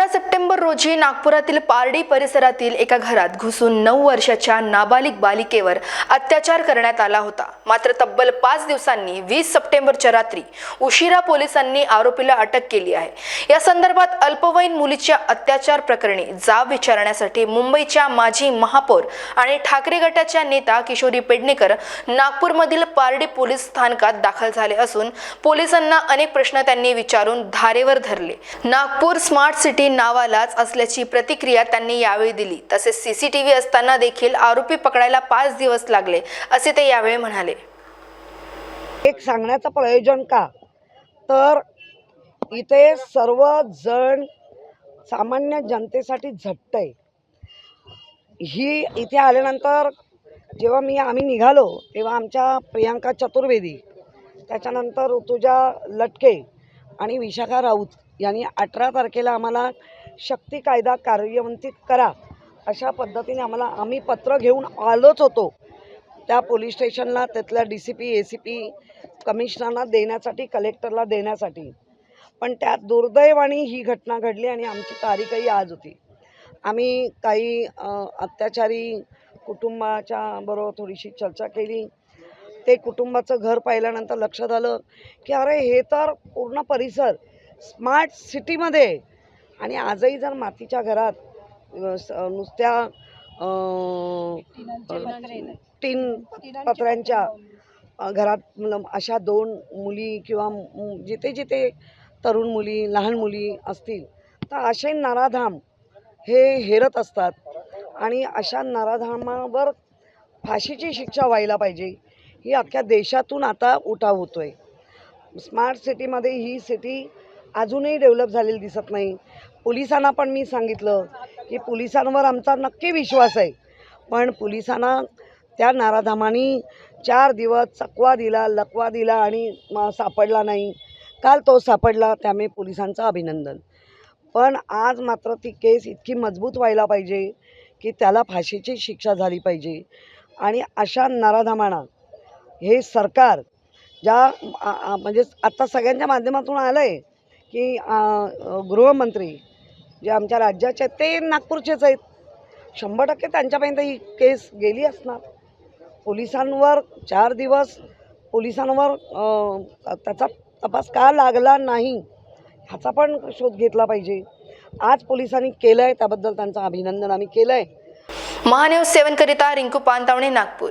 पंधरा सप्टेंबर रोजी नागपुरातील पारडी परिसरातील एका घरात घुसून नऊ वर्षाच्या नाबालिक बालिकेवर अत्याचार करण्यात आला होता. मात्र तब्बल पाच दिवसांनी वीस सप्टेंबरच्या रात्री उशिरा पोलिसांनी आरोपीला अटक केली आहे. या संदर्भात अल्पवयीन मुलीच्या अत्याचार प्रकरणी जाब विचारण्यासाठी मुंबईच्या माजी महापौर आणि ठाकरे गटाच्या नेता किशोरी पेडणेकर नागपूरमधील पारडी पोलीस स्थानकात दाखल झाले असून पोलिसांना अनेक प्रश्न त्यांनी विचारून धारेवर धरले. नागपूर स्मार्ट सिटी नावालाच असल्याची प्रतिक्रिया त्यांनी यावेळी दिली. तसेच सीसीटीव्ही असताना देखील आरोपी पकडायला पाच दिवस लागले असे ते यावेळी म्हणाले. एक सांगण्याचं प्रयोजन का? तर इथे सर्वजण सामान्य जनतेसाठी झटत आहे ही इथे आल्यानंतर जेव्हा मी आम्ही निघालो तेव्हा आमच्या प्रियांका चतुर्वेदी त्याच्यानंतर ऋतुजा लटके आणि विशाखा राऊत. यांनी अठरा तारखेला आम्हाला शक्ती कायदा कार्यान्वित करा अशा पद्धतीने आम्हाला आम्ही पत्र घेऊन आलोच होतो. त्या पोलीस स्टेशनला त्यातल्या D C P A C P कमिशनरना देण्यासाठी कलेक्टरला देण्यासाठी. पण त्यात दुर्दैवाने ही घटना घडली आणि आमची तारीखही आज होती. आम्ही काही अत्याचारी कुटुंबाच्या बरोबर थोडीशी चर्चा केली. ते कुटुंबाचं घर पाहिल्यानंतर लक्षात आलं की अरे हे तर पूर्ण परिसर स्मार्ट सिटीमध्ये. आणि आजही जर मातीच्या घरात नुसत्या तीन पत्र्यांच्या घरात अशा दोन मुली किंवा जिथे जिथे तरुण मुली लहान मुली असतील तर असे नराधाम हे हेरत असतात. आणि अशा नराधामावर फाशीची शिक्षा व्हायला पाहिजे ही अख्ख्या देशातून आता उठाव होतो आहे स्मार्ट सिटीमध्ये ही सिटी अजूनही डेव्हलप झालेली दिसत नाही. पोलिसांना पण मी सांगितलं की पोलिसांवर आमचा नक्की विश्वास आहे. पण पोलिसांना त्या नाराधामानी चार दिवस चकवा दिला लकवा दिला आणि सापडला नाही. काल तो सापडला त्यामुळे पोलिसांचं अभिनंदन. पण आज मात्र ती केस इतकी मजबूत व्हायला पाहिजे की त्याला फाशीची शिक्षा झाली पाहिजे. आणि अशा नाराधामाना हे सरकार ज्या म्हणजे आत्ता सगळ्यांच्या माध्यमातून आलं आहे की गृहमंत्री जे आमच्या राज्याचे आहेत ते नागपूरचेच आहेत. शंभर टक्के त्यांच्यापर्यंत ही केस गेली असणार. पोलिसांवर चार दिवस पोलिसांवर त्याचा तपास का लागला नाही ह्याचा पण शोध घेतला पाहिजे. आज पोलिसांनी केलं आहे त्याबद्दल त्यांचं अभिनंदन आम्ही केलं आहे महान्यूज सेवन करिता रिंकू पानतावणे नागपूर.